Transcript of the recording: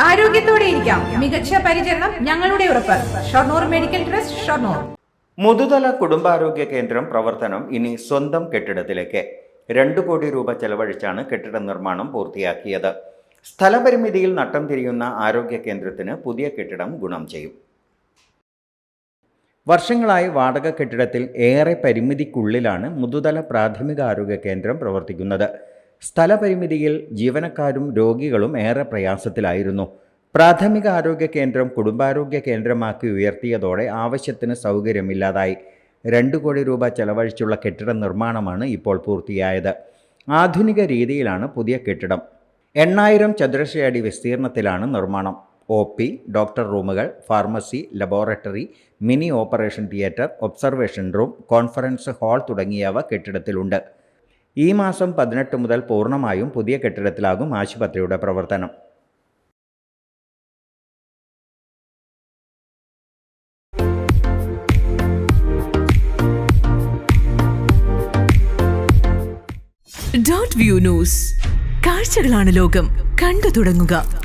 ആരോഗ്യത്തോടെ ഇരിക്കാം. മികച്ച പരിചരണം ഞങ്ങളുടെ ഉറപ്പ്. Shoranur medical trust Shoranur. Muthuthala കുടുംബാരോഗ്യ കേന്ദ്രം പ്രവർത്തനം ഇനി സ്വന്തം കെട്ടിടത്തിലേക്ക്. രണ്ടു കോടി രൂപ ചെലവഴിച്ചാണ് കെട്ടിട നിർമ്മാണം പൂർത്തിയാക്കിയത്. സ്ഥലപരിമിതിയിൽ നട്ടം തിരിയുന്ന ആരോഗ്യ കേന്ദ്രത്തിന് പുതിയ കെട്ടിടം ഗുണം ചെയ്യും. വർഷങ്ങളായി വാടക കെട്ടിടത്തിൽ ഏറെ പരിമിതിക്കുള്ളിലാണ് മുതുതല പ്രാഥമിക ആരോഗ്യ കേന്ദ്രം പ്രവർത്തിക്കുന്നത്. സ്ഥലപരിമിതിയിൽ ജീവനക്കാരും രോഗികളും ഏറെ പ്രയാസത്തിലായിരുന്നു. പ്രാഥമിക ആരോഗ്യ കേന്ദ്രം കുടുംബാരോഗ്യ കേന്ദ്രമാക്കി ഉയർത്തിയതോടെ ആവശ്യത്തിന് സൗകര്യമില്ലാതായി. രണ്ട് കോടി രൂപ ചെലവഴിച്ചുള്ള കെട്ടിട നിർമ്മാണമാണ് ഇപ്പോൾ പൂർത്തിയായത്. ആധുനിക രീതിയിലാണ് പുതിയ കെട്ടിടം. എണ്ണായിരം ചതുരശ്രയടി വിസ്തീർണത്തിലാണ് നിർമ്മാണം. ഒ പി ഡോക്ടർ റൂമുകൾ pharmacy laboratory mini operation theatre observation room conference hall തുടങ്ങിയവ കെട്ടിടത്തിലുണ്ട്. ഈ മാസം പതിനെട്ട് മുതൽ പൂർണമായും പുതിയ കെട്ടിടത്തിലാകും ആശുപത്രിയുടെ പ്രവർത്തനം. ഡോട്ട് വ്യൂ ന്യൂസ് കാഴ്ചകളാണ് ലോകം. കണ്ടു തുടങ്ങുക.